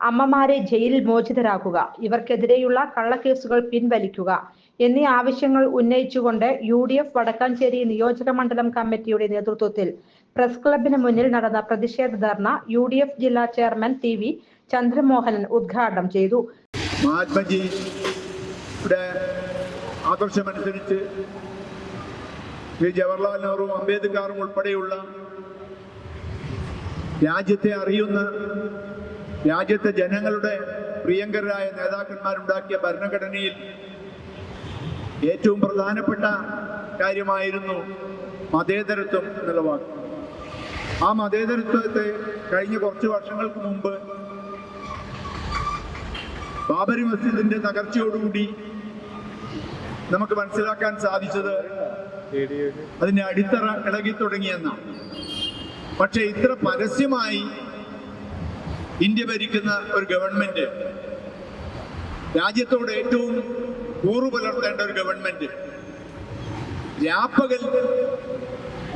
അമ്മമാരെ ജയിലിൽ മോചിതരാക്കുക ഇവർക്കെതിരെയുള്ള കള്ളക്കേസുകൾ പിൻവലിക്കുക എന്നീ ആവശ്യങ്ങൾ ഉന്നയിച്ചുകൊണ്ട് യു ഡി എഫ് വടക്കാഞ്ചേരി നിയോജക മണ്ഡലം കമ്മിറ്റിയുടെ നേതൃത്വത്തിൽ പ്രസ് ക്ലബിന് മുന്നിൽ നടന്ന പ്രതിഷേധ ധർണ യു ഡി എഫ് ജില്ലാ ചെയർമാൻ ടി വി ചന്ദ്രമോഹനൻ ഉദ്ഘാടനം ചെയ്തു. ആദർശമനുസരിച്ച് ശ്രീ ജവഹർലാൽ നെഹ്റുവും അംബേദ്കറും ഉൾപ്പെടെയുള്ള രാജ്യത്തെ അറിയുന്ന രാജ്യത്തെ ജനങ്ങളുടെ പ്രിയങ്കരായ നേതാക്കന്മാരുണ്ടാക്കിയ ഭരണഘടനയിൽ ഏറ്റവും പ്രധാനപ്പെട്ട കാര്യമായിരുന്നു മതേതരത്വം എന്നുള്ള വാക്ക്. ആ മതേതരത്വത്തെ കഴിഞ്ഞ കുറച്ച് വർഷങ്ങൾക്ക് മുമ്പ് ബാബരി മസ്ജിദിന്റെ തകർച്ചയോടുകൂടി നമുക്ക് മനസ്സിലാക്കാൻ സാധിച്ചത് അതിന്റെ അടിത്തറ ഇളകി തുടങ്ങിയെന്നാണ് പക്ഷെ ഇത്ര പരസ്യമായി ഇന്ത്യ ഭരിക്കുന്ന ഒരു ഗവൺമെന്റ് രാജ്യത്തോട് ഏറ്റവും കൂറു പുലർത്തേണ്ട ഒരു ഗവൺമെന്റ് വ്യാപകൽ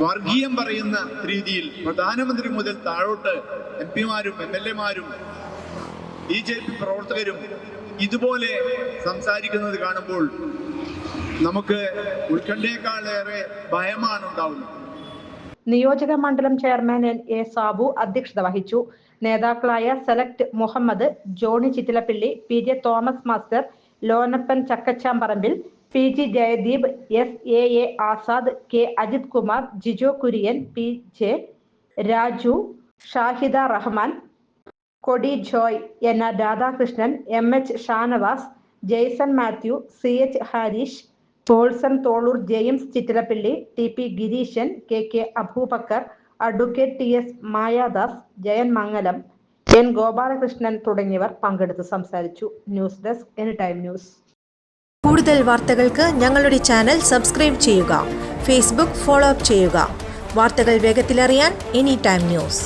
വർഗീയം പറയുന്ന രീതിയിൽ പ്രധാനമന്ത്രി മുതൽ താഴോട്ട് എം പിമാരും എം എൽ എമാരും ബി ജെ പി പ്രവർത്തകരും ഇതുപോലെ സംസാരിക്കുന്നത് കാണുമ്പോൾ നമുക്ക് ഉത്കണ്ഠയേക്കാളേറെ ഭയമാണ് ഉണ്ടാവുന്നത് നിയോജക മണ്ഡലം ചെയർമാൻ എൻ എ സാബു അധ്യക്ഷത വഹിച്ചു. നേതാക്കളായ select Muhammad Johny Chittilappilly P J Thomas master Lonappan Chakkachamparambil P G Jayadeep S A A Azad K Ajith Kumar Jijo Kurian P J Raju Shahida Rahman Kodi Joy R Radhakrishnan M H Shanavas Jaison Mathew C H Hareesh Polson Tholur James Chittilappilly T P Gireeshan K K Aboobacker advocate T S Mayadas Jayan Mangalam N Gopalakrishnan തുടങ്ങിയവർ പങ്കെടുത്ത് സംസാരിച്ചു. News desk any time news. കൂടുതൽ വാർത്തകൾക്ക് ഞങ്ങളുടെ channel subscribe ചെയ്യുക. Facebook follow up ചെയ്യുക. വാർത്തകൾ വേഗത്തിലറിയാൻ any time news.